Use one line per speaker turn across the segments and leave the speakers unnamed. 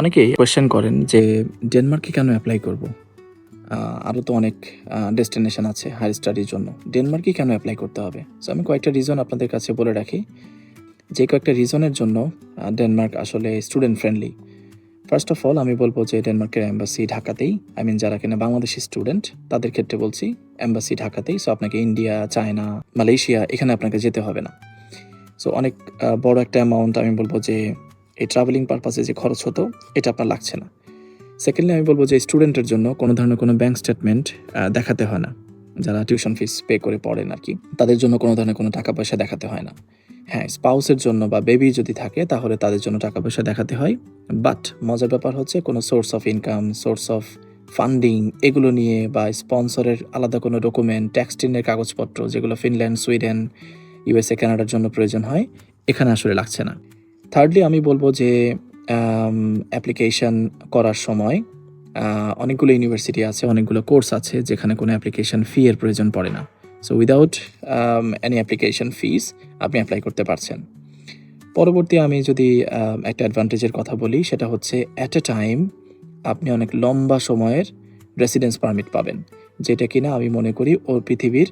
অনেকেই কোয়েশ্চেন করেন যে ডেনমার্কে কেন অ্যাপ্লাই করব? আরও তো অনেক ডেস্টিনেশন আছে হায়ার স্টাডির জন্য। ডেনমার্কে কেন অ্যাপ্লাই করতে হবে? সো আমি কয়েকটা রিজন আপনাদের কাছে বলে রাখি। যে কয়েকটা রিজনের জন্য ডেনমার্ক আসলে student friendly first of all আমি বলব যে ডেনমার্কের অ্যাম্বাসি ঢাকাতেই আই মিন যারা কিনা বাংলাদেশি স্টুডেন্ট তাদের ক্ষেত্রে বলছি অ্যাম্বাসি ঢাকাতেই। সো আপনাকে ইন্ডিয়া চায়না মালয়েশিয়া এখানে আপনাকে যেতে হবে না। সো অনেক বড় একটা অ্যামাউন্ট আমি বলব যে এই ট্রাভেলিং পারপাসে যে খরচ হতো, এটা আপনার লাগছে না। সেকেন্ডলি আমি বলব যে স্টুডেন্টের জন্য কোনো ধরনের কোনো ব্যাংক স্টেটমেন্ট দেখাতে হয় না। যারা টিউশন ফিস পে করে পড়েন আর কি তাদের জন্য কোনো ধরনের কোনো টাকা পয়সা দেখাতে হয় না। হ্যাঁ স্পাউসের জন্য বা বেবি যদি থাকে, তাহলে তাদের জন্য টাকা পয়সা দেখাতে হয়। বাট মজার ব্যাপার হচ্ছে, কোনো source of income source of funding এগুলো নিয়ে বা স্পন্সরের আলাদা কোনো ডকুমেন্ট ট্যাক্সটিনের কাগজপত্র, যেগুলো ফিনল্যান্ড সুইডেন ইউএসএ কানাডার জন্য প্রয়োজন হয়, এখানে আসলে লাগছে না। থার্ডলি আমি বলব যে অ্যাপ্লিকেশন করার সময় অনেকগুলো ইউনিভার্সিটি আছে, অনেকগুলো কোর্স আছে, যেখানে কোনো অ্যাপ্লিকেশন ফি এর প্রয়োজন পড়ে না। So without any application fees আপনি অ্যাপ্লাই করতে পারছেন। পরবর্তী আমি যদি একটা অ্যাডভান্টেজের কথা বলি, সেটা হচ্ছে অ্যাট এ টাইম আপনি অনেক লম্বা সময়ের রেসিডেন্স পারমিট পাবেন, যেটা কিনা আমি মনে করি ও পৃথিবীর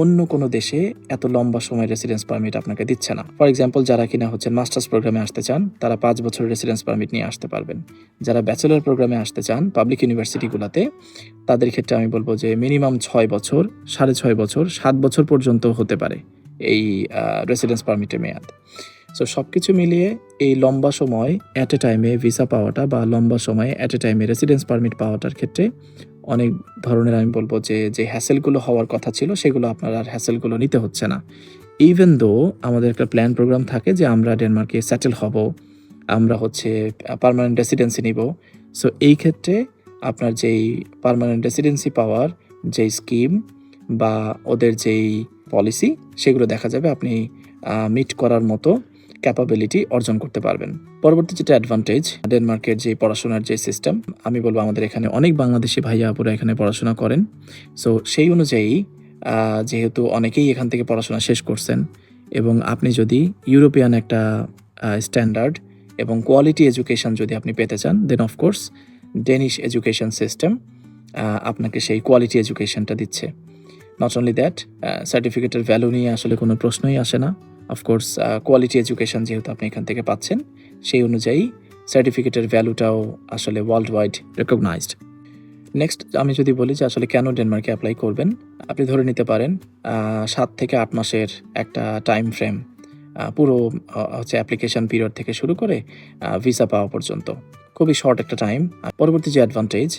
অন্য কোনো দেশে এত লম্বা সময় রেসিডেন্স পারমিট আপনাকে দিচ্ছে না। ফর এক্সাম্পল যারা কিনা হচ্ছেন মাস্টার্স প্রোগ্রামে আসতে চান, তারা পাঁচ বছর রেসিডেন্স পারমিট নিয়ে আসতে পারবেন। যারা ব্যাচেলর প্রোগ্রামে আসতে চান পাবলিক ইউনিভার্সিটিগুলোতে তাদের ক্ষেত্রে আমি বলব যে মিনিমাম ছয় বছর, সাড়ে ছয় বছর, সাত বছর পর্যন্ত হতে পারে এই রেসিডেন্স পারমিটের মেয়াদ। সো সব কিছু মিলিয়ে এই লম্বা সময় অ্যাট এ টাইমে ভিসা পাওয়াটা বা লম্বা সময়ে অ্যাট এ টাইমে রেসিডেন্স পারমিট পাওয়াটার ক্ষেত্রে অনেক ধরনের আমি বলব যে যে হ্যাসেলগুলো হওয়ার কথা ছিল, সেগুলো আপনার আর হ্যাসেলগুলো নিতে হচ্ছে না। ইভেন দো আমাদের একটা প্ল্যান প্রোগ্রাম থাকে যে, আমরা ডেনমার্কে সেটেল হব, আমরা হচ্ছে পারমানেন্ট রেসিডেন্সি নিব। সো এই ক্ষেত্রে আপনার যেই পারমানেন্ট রেসিডেন্সি পাওয়ার যেই স্কিম বা ওদের যেই পলিসি সেগুলো দেখা যাবে আপনি মিট করার মতো ক্যাপাবিলিটি অর্জন করতে পারবেন। পরবর্তী যেটা অ্যাডভান্টেজ ডেনমার্কের যে পড়াশোনার যে সিস্টেম আমি বলব আমাদের এখানে অনেক বাংলাদেশি ভাইয়া আপুরা এখানে পড়াশোনা করেন। সো সেই অনুযায়ী যেহেতু অনেকেই এখান থেকে পড়াশোনা শেষ করছেন এবং আপনি যদি ইউরোপিয়ান একটা স্ট্যান্ডার্ড এবং কোয়ালিটি এডুকেশন যদি আপনি পেতে চান then of course Danish education system আপনাকে সেই কোয়ালিটি এডুকেশনটা দিচ্ছে। নট অনলি দ্যাট সার্টিফিকেটের ভ্যালু নিয়ে আসলে কোনো প্রশ্নই আসে না। অফকোর্স কোয়ালিটি এডুকেশন যেহেতু আপনি এখান থেকে পাচ্ছেন, সেই অনুযায়ী সার্টিফিকেটের ভ্যালুটাও আসলে ওয়ার্ল্ড ওয়াইড রেকগনাইজড নেক্সট আমি যদি বলি যে আসলে কেন ডেনমার্কে অ্যাপ্লাই করবেন, আপনি ধরে নিতে পারেন সাত থেকে আট মাসের একটা টাইম ফ্রেম পুরো হচ্ছে অ্যাপ্লিকেশন পিরিয়ড থেকে শুরু করে ভিসা পাওয়া পর্যন্ত। খুবই শর্ট একটা টাইম পরবর্তী যে অ্যাডভান্টেজ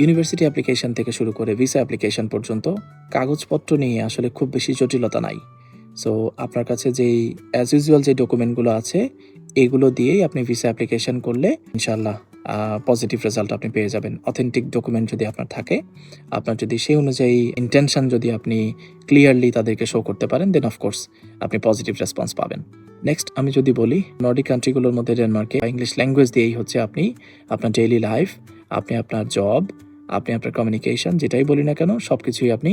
ইউনিভার্সিটি অ্যাপ্লিকেশন থেকে শুরু করে ভিসা অ্যাপ্লিকেশন পর্যন্ত, কাগজপত্র নিয়ে আসলে খুব বেশি জটিলতা নাই। সো আপনার কাছে যেই অ্যাজ ইউজুয়াল যে ডকুমেন্টগুলো আছে, এগুলো দিয়েই আপনি ভিসা অ্যাপ্লিকেশন করলে ইনশাল্লাহ পজিটিভ রেজাল্ট আপনি পেয়ে যাবেন। অথেন্টিক ডকুমেন্ট যদি আপনার থাকে, আপনার যদি সেই অনুযায়ী ইন্টেনশন যদি আপনি ক্লিয়ারলি তাদেরকে শো করতে পারেন দেন অফকোর্স আপনি পজিটিভ রেসপন্স পাবেন। নেক্সট আমি যদি বলি নর্ডিক কান্ট্রিগুলোর মধ্যে ডেনমার্কে ইংলিশ ল্যাঙ্গুয়েজ দিয়েই হচ্ছে আপনি আপনার ডেইলি লাইফ আপনি আপনার জব আপনি আপনার কমিউনিকেশন যেটাই বলি না কেন সব কিছুই আপনি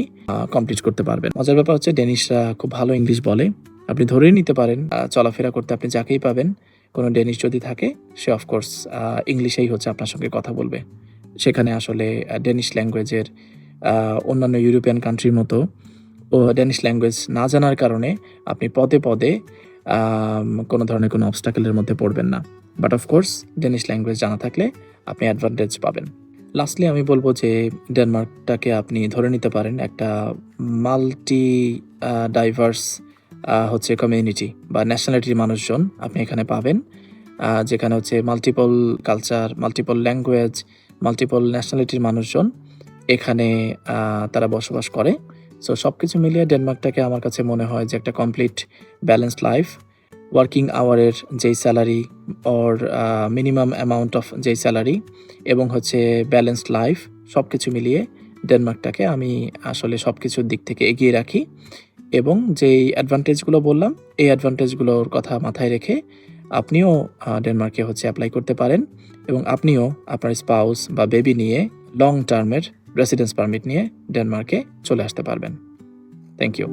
কমপ্লিট করতে পারবেন। মজার ব্যাপার হচ্ছে ডেনিশরা খুব ভালো ইংলিশ বলে। আপনি ধরেই নিতে পারেন চলাফেরা করতে আপনি যাকেই পাবেন, কোনো ডেনিশ যদি থাকে, সে অফকোর্স ইংলিশেই হচ্ছে আপনার সঙ্গে কথা বলবে। সেখানে আসলে ডেনিশ ল্যাঙ্গুয়েজের অন্যান্য ইউরোপিয়ান কান্ট্রির মতো, ও ডেনিশ ল্যাঙ্গুয়েজ না জানার কারণে আপনি পদে পদে কোনো ধরনের কোনো অবস্টাকেলের মধ্যে পড়বেন না। বাট অফকোর্স ডেনিশ ল্যাঙ্গুয়েজ জানা থাকলে আপনি অ্যাডভান্টেজ পাবেন। লাস্টলি আমি বলব যে ডেনমার্কটাকে আপনি ধরে নিতে পারেন একটা মাল্টি ডাইভার্স হচ্ছে কমিউনিটি বা ন্যাশনালিটির মানুষজন আপনি এখানে পাবেন যেখানে হচ্ছে multiple culture multiple language multiple ন্যাশনালিটির মানুষজন এখানে তারা বসবাস করে। সো সব কিছু মিলিয়ে ডেনমার্কটাকে আমার কাছে মনে হয় যে একটা কমপ্লিট ব্যালেন্সড লাইফ ওয়ার্কিং আওয়ারের যেই salary or minimum amount of যেই স্যালারি এবং হচ্ছে ব্যালেন্সড লাইফ সব কিছু মিলিয়ে ডেনমার্কটাকে আমি আসলে সব কিছুর দিক থেকে এগিয়ে রাখি এবং যেই অ্যাডভান্টেজগুলো বললাম, এই অ্যাডভান্টেজগুলোর কথা মাথায় রেখে আপনিও ডেনমার্কে হচ্ছে অ্যাপ্লাই করতে পারেন এবং আপনিও আপনার স্পাউস বা বেবি নিয়ে লং টার্মের রেসিডেন্স পারমিট নিয়ে ডেনমার্কে চলে আসতে পারবেন। Thank you